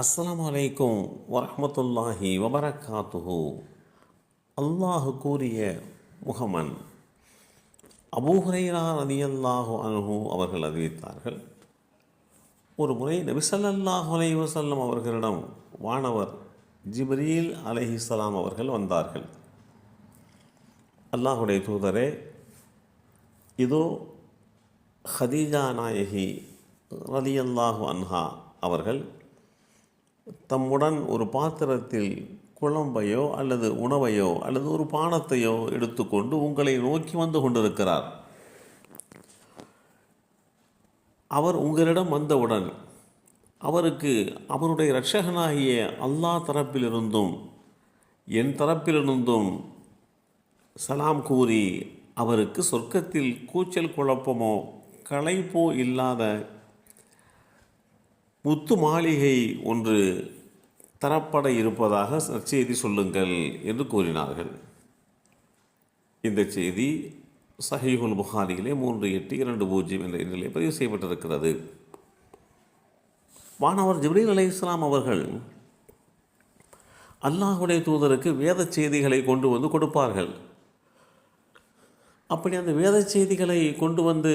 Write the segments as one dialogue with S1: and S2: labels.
S1: அஸ்லாம் அலைக்கும் வரமத்துல்லாஹி வபரகாத்துஹு. அல்லாஹ் கூறிய முகமன் அபூஹரைரா ரதியல்லாஹு அனுகு அவர்கள் அறிவித்தார்கள் ஒரு முறை நபிசல்லாஹு அலை வசல்லம் அவர்களிடம் வானவர் ஜிப்ரீல் அலஹிஸ்லாம் அவர்கள் வந்தார்கள். அல்லாஹுடைய தூதரே இதோ ஹதீஜா நாயகி ரலியல்லாஹு அன்ஹா அவர்கள் தம்முடன் ஒரு பாத்திரத்தில் குழம்பையோ அல்லது உணவையோ அல்லது ஒரு பானத்தையோ எடுத்துக்கொண்டு உங்களை நோக்கி வந்து கொண்டிருக்கிறார். அவர் உங்களிடம் வந்தவுடன் அவருக்கு அவருடைய இரட்சகனாகிய அல்லாஹ் தரப்பிலிருந்தும் என் தரப்பிலிருந்தும் சலாம் கூறி அவருக்கு சொர்க்கத்தில் கூச்சல் குழப்பமோ களைப்போ இல்லாத முத்து மாளிகை ஒன்று தரப்பட இருப்பதாக செய்தி சொல்லுங்கள் என்று கூறினார்கள். இந்த செய்தி சஹீஹுல் புகாரியிலே மூன்று எட்டு இரண்டு பூஜ்ஜியம் என்ற எண்ணிலே பதிவு செய்யப்பட்டிருக்கிறது. வானவர் ஜிப்ரீல் அலி இஸ்லாம் அவர்கள் அல்லாஹுடைய தூதருக்கு வேத செய்திகளை கொண்டு வந்து கொடுப்பார்கள். அப்படி அந்த வேத செய்திகளை கொண்டு வந்து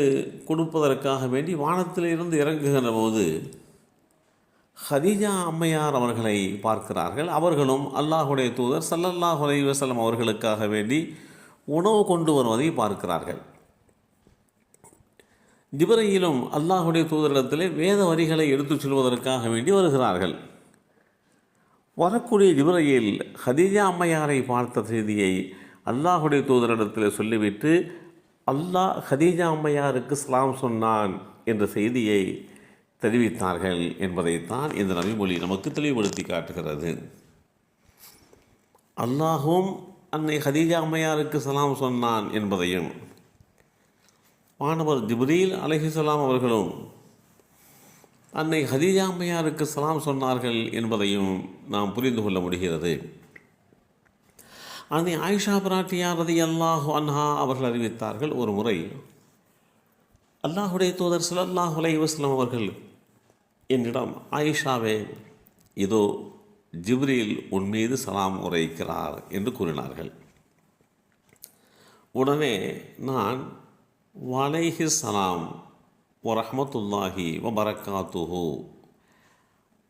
S1: கொடுப்பதற்காக வேண்டி வானத்திலிருந்து இறங்குகிற போது ஹதீஜா அம்மையார் அவர்களை பார்க்கிறார்கள். அவர்களும் அல்லாஹுடைய தூதர் சல்லல்லாஹ் அலைவசல்லம் அவர்களுக்காக வேண்டி உணவு கொண்டு வருவதை பார்க்கிறார்கள். ஜிபரையிலும் அல்லாஹுடைய தூதரிடத்திலே வேத வரிகளை எடுத்துச் செல்வதற்காக வேண்டி வருகிறார்கள். வரக்கூடிய ஜிபரையில் ஹதீஜா அம்மையாரை பார்த்த செய்தியை அல்லாஹுடைய தூதரிடத்தில் சொல்லிவிட்டு அல்லாஹ் ஹதீஜா அம்மையாருக்கு சலாம் சொன்னான் என்ற செய்தியை தெரிவித்தார்கள் என்பதைத்தான் இந்த நபிமொழி நமக்கு தெளிவுபடுத்தி காட்டுகிறது. அல்லாஹும் அன்னை ஹதீஜா அம்மையாருக்கு சலாம் சொன்னான் என்பதையும் மாணவர் ஜிப்ரீல் அலஹிசலாம் அவர்களும் அன்னை ஹதீஜா அம்மையாருக்கு சலாம் சொன்னார்கள் என்பதையும் நாம் புரிந்து கொள்ள முடிகிறது. அன்னை ஆயிஷா பிராட்டியார் ரதி அல்லாஹு அன்ஹா அவர்கள் அறிவித்தார்கள் ஒரு முறை அல்லாஹுடைய தூதர் சலல்லாஹ் வஸ்லம் அவர்கள் என்னிடம் ஆயிஷாவே இதோ ஜிப்ரீல் உன் மீது சலாம் உரைக்கிறார் என்று கூறினார்கள். உடனே நான் வலைஹி சலாம் வரஹமத்துல்லாஹி வபரக்காத்துஹு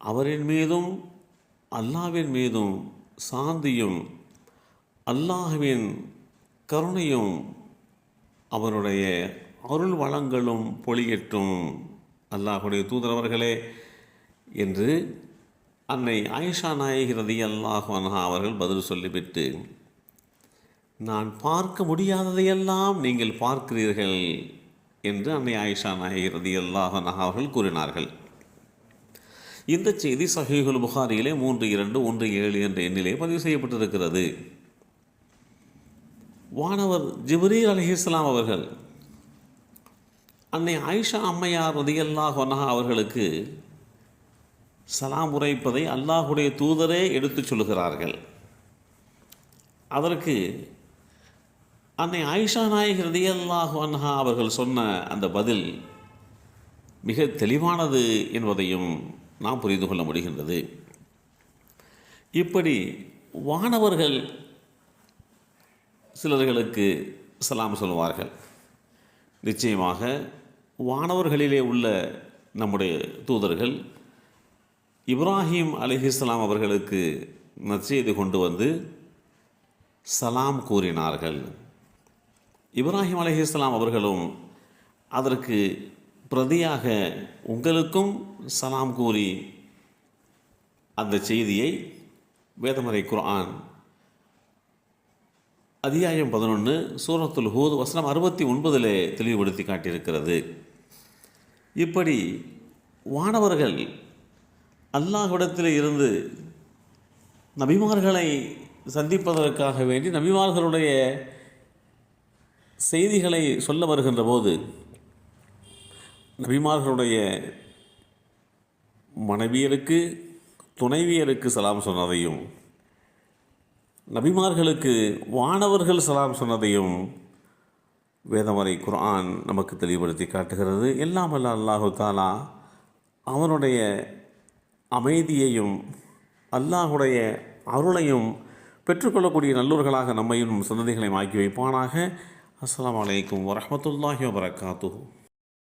S1: அவரின் மீதும் அல்லாவின் மீதும் சாந்தியும் அல்லாஹுவின் கருணையும் அவருடைய அருள் வளங்களும் பொழியட்டும். அல்லாஹுடைய தூதரவர்களே என்று அன்னை ஆயிஷா நாயகி அல்லாஹ் அன்ஹா அவர்கள் பதில் சொல்லிவிட்டு நான் பார்க்க முடியாததையெல்லாம் நீங்கள் பார்க்கிறீர்கள் என்று அன்னை ஆயிஷா நாயகி ரதி அல்லாஹ் அன்ஹா அவர்கள் கூறினார்கள். இந்த செய்தி சஹீகுல் புகாரியிலே மூன்று இரண்டு ஒன்று ஏழு என்ற எண்ணிலே பதிவு செய்யப்பட்டிருக்கிறது. வானவர் ஜிப்ரீல் அலிஹிஸ்லாம் அவர்கள் அன்னை ஆயிஷா அம்மையார் ரதியல்லாஹ் ஒன்னா அவர்களுக்கு சலாம் உரைப்பதை அல்லாஹுடைய தூதரே எடுத்துச் சொல்கிறார்கள் அதற்கு அன்னை ஆயிஷா நாயகி ரதியல்லாஹ் அன்ஹா அவர்கள் சொன்ன அந்த பதில் மிக தெளிவானது என்பதையும் நாம் புரிந்து கொள்ள முடிகின்றது. இப்படி வானவர்கள் சிலர்களுக்கு சலாம் சொல்வார்கள் நிச்சயமாக வானவர்களிலே உள்ள நம்முடைய தூதர்கள் இப்ராஹிம் அலிஹிஸ்லாம் அவர்களுக்கு நற்செய்து கொண்டு வந்து சலாம் கூறினார்கள். இப்ராஹிம் அலிஹிஸ்லாம் அவர்களும் அதற்கு பிரதியாக உங்களுக்கும் சலாம் கூறி அந்த செய்தியை வேதமறை குர்ஆன் அத்தியாயம் பதினொன்று சூரத்துல் ஹூத் வசனம் அறுபத்தி ஒன்பதில் தெளிவுபடுத்தி காட்டியிருக்கிறது. இப்படி வானவர்கள் அல்லாஹ்விடத்தில் இருந்து நபிமார்களை சந்திப்பதற்காக வேண்டி நபிமார்களுடைய செய்திகளை சொல்ல வருகின்ற போது நபிமார்களுடைய மனைவியருக்கு துணைவியருக்கு சலாம் சொன்னதையும் நபிமார்களுக்கு வானவர்கள் சலாம் சொன்னதையும் வேதமறை குர்ஆன் நமக்கு தெளிவுபடுத்தி காட்டுகிறது. எல்லாம் அல்ல அல்லாஹு தாலா அவனுடைய அமைதியையும் அல்லாஹுடைய அருளையும் பெற்றுக்கொள்ளக்கூடிய நல்லூர்களாக நம்மையும் சந்ததிகளையும் ஆக்கி வைப்பானாக. அஸ்லாம் வலைக்கம் வரமத்துல்லாஹி வபரகாத்துஹு.